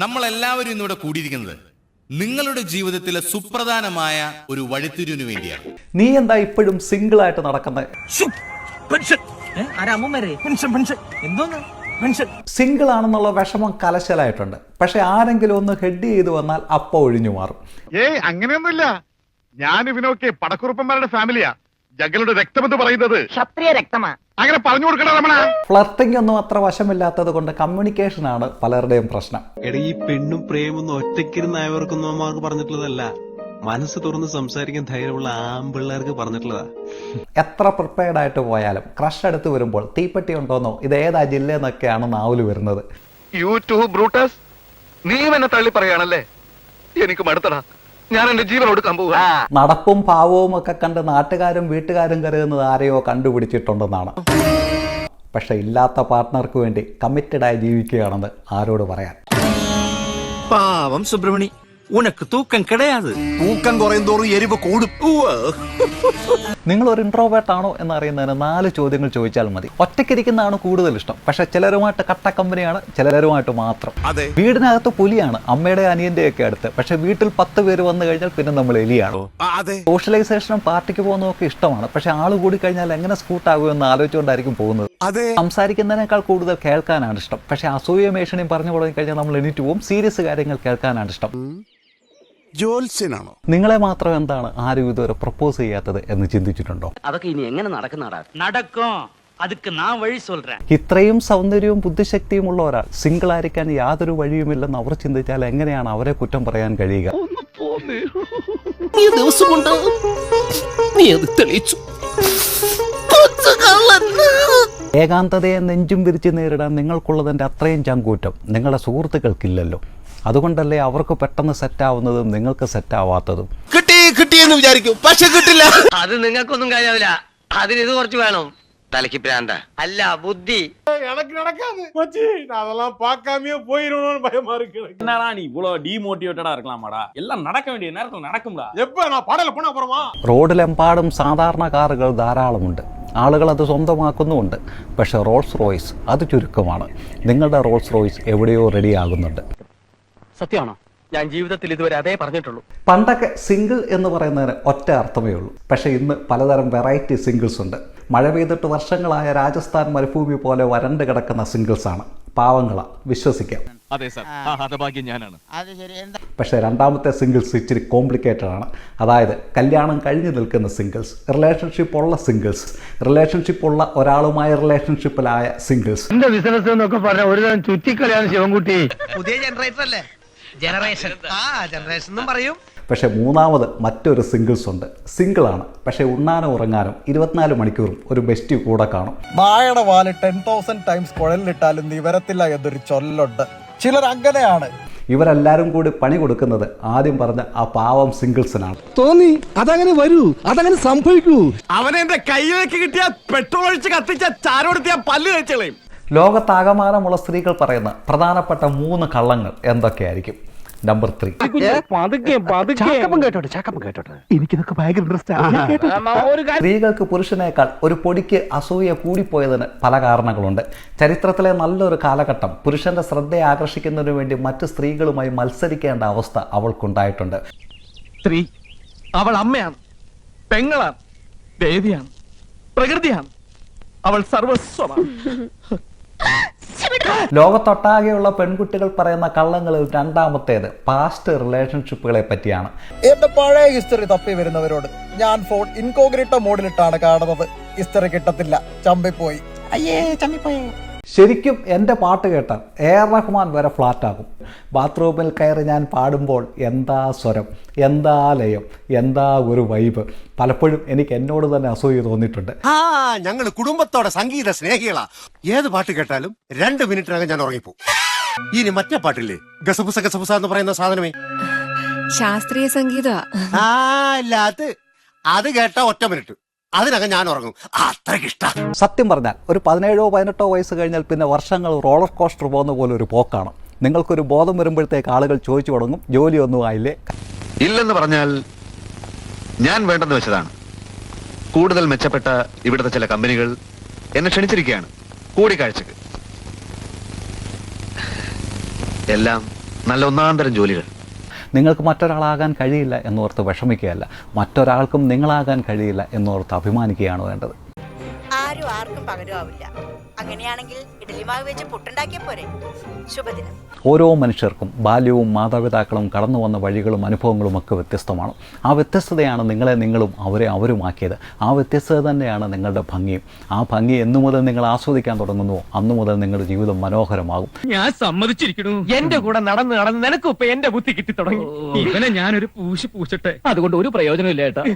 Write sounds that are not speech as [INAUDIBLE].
ഇന്നിവിടെ കൂടിയിരിക്കുന്നത് നിങ്ങളുടെ ജീവിതത്തിലെ സുപ്രധാനമായ ഒരു വഴിത്തിരിവിന് വേണ്ടിയാണ്. നീ എന്താ ഇപ്പോഴും സിംഗിൾ ആയിട്ട് നടക്കുന്നത് പെൻഷൻ. ആരമ്മമാരെ പെൻഷൻ പെൻഷൻ. എന്തോന്ന്? പെൻഷൻ. സിംഗിൾ ആണെന്നുള്ള വിഷമം കലശലായിട്ടുണ്ട്. പക്ഷെ ആരെങ്കിലും ഒന്ന് ഹെഡ് ചെയ്തു വന്നാൽ അപ്പ ഒഴിഞ്ഞു മാറും. ഏയ് അങ്ങനെയൊന്നുമില്ല. ഞാൻ ഇവനൊക്കെ പടക്കുറുപ്പന്മാരുടെ ഫാമിലിയാ. ജഗലുടെ രക്തമെന്ന് പറയുന്നത്. ക്ഷത്രിയ രക്തമാ. അങ്ങനെ പറഞ്ഞു കൊടുക്കണ രമണ. ഫ്ലർട്ടിംഗ് ഒന്നും അത്ര വശമില്ലാത്തത് കൊണ്ട് കമ്മ്യൂണിക്കേഷൻ ആണ് പലരുടെയും പ്രശ്നം. എടാ ഈ പെണ്ണും പ്രേമൊന്നും ഒറ്റക്കിരുന്നായവർക്കൊന്നും അമ്മമാർക്ക് പറഞ്ഞിട്ടുള്ളതല്ല. മനസ്സ് തുറന്ന് സംസാരിക്കാൻ ധൈര്യമുള്ള ആമ്പിള്ളേർക്ക് പറഞ്ഞിട്ടുള്ളതാ. എത്ര പ്രിപ്പയർഡ് ആയിട്ട് പോയാലും ക്രഷ് അടുത്ത് വരുമ്പോൾ തീപ്പെട്ടി ഉണ്ടോന്നോ ഇത് ഏതാ ജില്ലയെന്നൊക്കെയാണ് നാവിൽ വരുന്നത്. യൂട്യൂബ് ടു ബ്രൂട്ടസ് നീ എന്നെ തള്ളി പറയാണല്ലേ എനിക്ക് മടുത്തടാ. ഞാൻ എന്റെ ജീവൻ കൊടുക്കാൻ പോവുക നടപ്പും പാവവും ഒക്കെ കണ്ട് നാട്ടുകാരും വീട്ടുകാരും കരുതുന്നത് ആരെയോ കണ്ടുപിടിച്ചിട്ടുണ്ടെന്നാണ്. പക്ഷെ ഇല്ലാത്ത പാർട്ട്ണർക്ക് വേണ്ടി കമ്മിറ്റഡ് ആയി ജീവിക്കുകയാണെന്ന് ആരോട് പറയാൻ? പാവം സുബ്രഹ്മണി ഉനക്ക് തൂക്കം കിടയാത്. തൂക്കം കുറയും തോറും എരിവ് കൂടും. നിങ്ങൾ ഒരു ഇൻട്രോവേർട്ട് ആണോ എന്ന് അറിയുന്നതിന് നാല് ചോദ്യങ്ങൾ ചോദിച്ചാൽ മതി. ഒറ്റയ്ക്കിരിക്കുന്നതാണ് കൂടുതൽ ഇഷ്ടം. പക്ഷെ ചിലരുമായിട്ട് കട്ട കമ്പനിയാണ് ചിലരുമായിട്ട് മാത്രം. അതെ. വീടിനകത്ത് പുലിയാണ് അമ്മയുടെ അനിയന്റെ ഒക്കെ അടുത്ത്. പക്ഷെ വീട്ടിൽ പത്ത് പേര് വന്നു കഴിഞ്ഞാൽ പിന്നെ നമ്മൾ എലിയാണ്. അതെ. സോഷ്യലൈസേഷനും പാർട്ടിക്ക് പോകുന്നതൊക്കെ ഇഷ്ടമാണ്. പക്ഷെ ആൾ കൂടി കഴിഞ്ഞാൽ എങ്ങനെ സ്കൂട്ടാകുമെന്ന് ആലോചിച്ചുകൊണ്ടായിരിക്കും പോകുന്നത്. അതെ. സംസാരിക്കുന്നതിനേക്കാൾ കൂടുതൽ കേൾക്കാനാണ് ഇഷ്ടം. പക്ഷെ അസൂയ മേഷണയും പറഞ്ഞു തുടങ്ങി കഴിഞ്ഞാൽ നമ്മൾ എണീറ്റ് പോകും. സീരിയസ് കാര്യങ്ങൾ കേൾക്കാനാണ് ഇഷ്ടം. ജോത്സ്യനാണോ നിങ്ങളെ മാത്രം എന്താണ് ആരും ഇതുവരെ പ്രപ്പോസ് ചെയ്യാത്തത് എന്ന് ചിന്തിച്ചിട്ടുണ്ടോ അതൊക്കെ ഇനി എങ്ങനെ നടക്കുന്നടാ നടക്കും அதுக்கு நான் வழி சொல்றேன் ഇത്രയും സൗന്ദര്യവും ബുദ്ധിശക്തിയും ഉള്ള ഒരാൾ സിംഗിൾ ആയിരിക്കാൻ യാതൊരു വഴിയുമില്ലെന്ന് അവർ ചിന്തിച്ചാൽ എങ്ങനെയാണ് അവരെ കുറ്റം പറയാൻ കഴിയുക ഏകാന്തതയെ നെഞ്ചും വിരിച്ച് നേരിടാൻ നിങ്ങൾക്കുള്ളതിൻ്റെ അത്രയും ചങ്കൂറ്റം നിങ്ങളുടെ സുഹൃത്തുക്കൾക്കില്ലല്ലോ അതുകൊണ്ടല്ലേ അവർക്ക് പെട്ടെന്ന് സെറ്റാവുന്നതും നിങ്ങൾക്ക് സെറ്റാവാത്തതും കിട്ടി കിട്ടിയെന്ന് വിചാരിക്കും പക്ഷെ കിട്ടില്ല അത് നിങ്ങൾക്കൊന്നും കഴിയാവില്ല അതിന് ഇത് കുറച്ച് വേണം തലയ്ക്ക് പ്രാന്ത അല്ല ബുദ്ധി என்னடா நீ இவ்வளவு டிமோட்டிவேட்டடா இருக்கலாமாடா எல்லாம் நடக்க வேண்டிய நேரத்துல நடக்கும்டா റോഡിലെമ്പാടും സാധാരണ കാറുകൾ ധാരാളമുണ്ട് ആളുകൾ അത് സ്വന്തമാക്കുന്നുമുണ്ട് പക്ഷേ റോൾസ് റോയ്സ് അത് ചുരുക്കമാണ് നിങ്ങളുടെ റോൾസ് റോയ്സ് എവിടെയോ റെഡിയാകുന്നുണ്ട് സത്യമാണോ? ഞാൻ ജീവിതത്തിൽ ഇതുവരെ അതേ പറഞ്ഞിട്ടുള്ളൂ. പണ്ടൊക്കെ സിംഗിൾ എന്ന് പറയുന്നതിന് ഒറ്റ അർത്ഥമേ ഉള്ളൂ. പക്ഷേ ഇന്ന് പലതരം വെറൈറ്റി സിംഗിൾസ് ഉണ്ട്. മഴ പെയ്തിട്ട് വർഷങ്ങളായ രാജസ്ഥാൻ മരുഭൂമി പോലെ വരണ്ട് കിടക്കുന്ന സിംഗിൾസ് ആണ്. പാവങ്ങളാ. വിശ്വസിക്കാം. അതെ സാർ. ഹതഭാഗ്യം ഞാനാണ്. പക്ഷേ രണ്ടാമത്തെ സിംഗിൾസ് ഇച്ചിരി കോംപ്ലിക്കേറ്റഡ് ആണ്. അതായത് കല്യാണം കഴിഞ്ഞു നിൽക്കുന്ന സിംഗിൾസ് റിലേഷൻഷിപ്പ് ഉള്ള സിംഗിൾസ് റിലേഷൻഷിപ്പ് ഉള്ള ഒരാളുമായ റിലേഷൻഷിപ്പിലായ സിംഗിൾസ്. എന്റെ ബിസിനസ് എന്നൊക്കെ പറഞ്ഞ ഒരു തരം ചുറ്റിക്കളിയാണ് ശിവൻകുട്ടി. പുതിയ ജനറേറ്റർ അല്ലേ? ജനറേഷൻ ആ ജനറേഷൻ എന്നും പറയും. പക്ഷേ മൂന്നാമത് മറ്റൊരു സിംഗിൾസ് ഉണ്ട്. സിംഗിളാണ് പക്ഷേ ഉണ്ണാനും ഉറങ്ങാനും ഇരുപത്തിനാല് മണിക്കൂറും ഒരു ബെസ്റ്റ് കൂടെ കാണും. നായയുടെ വാൽ ടെൻ തൗസൻഡ് ടൈംസ് കുഴലിലിട്ടാലും നിവരത്തില്ല എന്നൊരു ചൊല്ലുണ്ട്. ചിലർ അങ്ങനെയാണ് ഇവരെല്ലാരും കൂടി പണി കൊടുക്കുന്നത് ആദ്യം പറഞ്ഞ ആ പാവം സിംഗിൾസിനാണ് തോന്നി അതങ്ങനെ വരൂ അതങ്ങനെ സംഭവിക്കൂ. അവനെ എന്റെ കൈയിലേക്ക് കിട്ടിയ പെട്രോൾ ഒഴിച്ച് കത്തിച്ച ചാരോടുത്തിയ പല്ല് കഴിച്ചളയും ലോകത്താകമാനമുള്ള സ്ത്രീകൾ പറയുന്ന പ്രധാനപ്പെട്ട മൂന്ന് കള്ളങ്ങൾ എന്തൊക്കെയായിരിക്കും? നമ്പർ ത്രീ സ്ത്രീകൾക്ക് പുരുഷനേക്കാൾ ഒരു പൊടിക്ക് അസൂയ കൂടിപ്പോയതിന് പല കാരണങ്ങളുണ്ട്. ചരിത്രത്തിലെ നല്ലൊരു കാലഘട്ടം പുരുഷന്റെ ശ്രദ്ധയെ ആകർഷിക്കുന്നതിനു വേണ്ടി മറ്റു സ്ത്രീകളുമായി മത്സരിക്കേണ്ട അവസ്ഥ അവൾക്കുണ്ടായിട്ടുണ്ട്. സ്ത്രീ അവൾ അമ്മയാണ് പെങ്ങളാണ് ദേവിയാണ് പ്രകൃതിയാണ്. അവൾ സർവസ്വമാണ്. [LAUGHS] ലോകത്തൊട്ടാകെയുള്ള പെൺകുട്ടികൾ പറയുന്ന കള്ളങ്ങളിൽ രണ്ടാമത്തേത് പാസ്റ്റ് റിലേഷൻഷിപ്പുകളെ പറ്റിയാണ്. എന്റെ പഴയ ഹിസ്റ്ററി തപ്പി വരുന്നവരോട് ഞാൻ ഫോൺ ഇൻകോഗ്രിട്ട മോഡിലിട്ടാണ് കാണുന്നത്. ഹിസ്റ്ററി കിട്ടത്തില്ല. ചമ്പിപ്പോയി അയ്യേ ചമ്മിപ്പോയി. ശരിക്കും എന്റെ പാട്ട് കേട്ടാൽ എ ആർ റഹ്മാൻ വരെ ഫ്ലാറ്റാകും ബാത്റൂമിൽ കയറി ഞാൻ പാടുമ്പോൾ എന്താ സ്വരം എന്താ ലയം എന്താ ഒരു വൈബ് പലപ്പോഴും എനിക്ക് എന്നോട് തന്നെ അസൂയ തോന്നിയിട്ടുണ്ട്. ആ ഞങ്ങൾ കുടുംബത്തോടെ സംഗീത സ്നേഹികളാ. ഏത് പാട്ട് കേട്ടാലും രണ്ട് മിനിറ്റിനകം ഞാൻ ഉറങ്ങിപ്പോ. ഇനി മറ്റേ പാട്ടില്ലേ? ഗസബുസ ഗസബുസ എന്ന് പറയുന്ന സാധനമേ. ശാസ്ത്രീയ സംഗീത ആ ഇല്ല അത് അത് കേട്ട ഒറ്റ മിനിറ്റ്. അതിനകം ഞാൻ ഉറങ്ങും. അത്രയ്ക്ക് ഇഷ്ടം. സത്യം പറഞ്ഞാൽ ഒരു പതിനേഴോ പതിനെട്ടോ വയസ്സ് കഴിഞ്ഞാൽ പിന്നെ വർഷങ്ങൾ റോളർ കോസ്റ്റർ പോകുന്ന പോലെ ഒരു പോക്കാണ്. നിങ്ങൾക്കൊരു ബോധം വരുമ്പോഴത്തേക്ക് ആളുകൾ ചോദിച്ചു തുടങ്ങും ജോലിയൊന്നും ആയില്ലേ? ഇല്ലെന്ന് പറഞ്ഞാൽ ഞാൻ വേണ്ടെന്ന് വെച്ചതാണ്. കൂടുതൽ മെച്ചപ്പെട്ട ഇവിടുത്തെ ചില കമ്പനികൾ എന്നെ ക്ഷണിച്ചിരിക്കുകയാണ് കൂടിക്കാഴ്ചക്ക്. എല്ലാം നല്ല ഒന്നാന്തരം ജോലികൾ. നിങ്ങൾക്ക് മറ്റൊരാളാകാൻ കഴിയില്ല എന്നോർത്ത് വിഷമിക്കുകയല്ല. മറ്റൊരാൾക്കും നിങ്ങളാകാൻ കഴിയില്ല എന്നോർത്ത് അഭിമാനിക്കുകയാണ് വേണ്ടത്. ആരും ആർക്കും പകരമാവില്ല. അങ്ങനെയാണെങ്കിൽ ഇഡലിമാവ് വെച്ച് പുട്ടുണ്ടാക്കിയ പോരെ. ശുഭദിനം. ഓരോ മനുഷ്യർക്കും ബാല്യവും മാതാപിതാക്കളും കടന്നു വന്ന വഴികളും അനുഭവങ്ങളും ഒക്കെ വ്യത്യസ്തമാണ്. ആ വ്യത്യസ്തതയാണ് നിങ്ങളെ നിങ്ങളും അവരെ അവരുമാക്കിയത്. ആ വ്യത്യസ്തത തന്നെയാണ് നിങ്ങളുടെ ഭംഗിയും ആ ഭംഗി എന്നു മുതൽ നിങ്ങൾ ആസ്വദിക്കാൻ തുടങ്ങുന്നുവോ അന്നു മുതൽ നിങ്ങളുടെ ജീവിതം മനോഹരമാകും. ഞാൻ സമ്മതിച്ചിരിക്കുന്നു. എന്റെ കൂടെ നടന്ന് നടന്ന് നിനക്കും ഇപ്പൊ എന്റെ ബുദ്ധി കിട്ടി തുടങ്ങി ഇവനെ ഞാനൊരു പൂശി പൂശട്ടെ. അതുകൊണ്ട് ഒരു പ്രയോജനമില്ല ഏട്ടാ.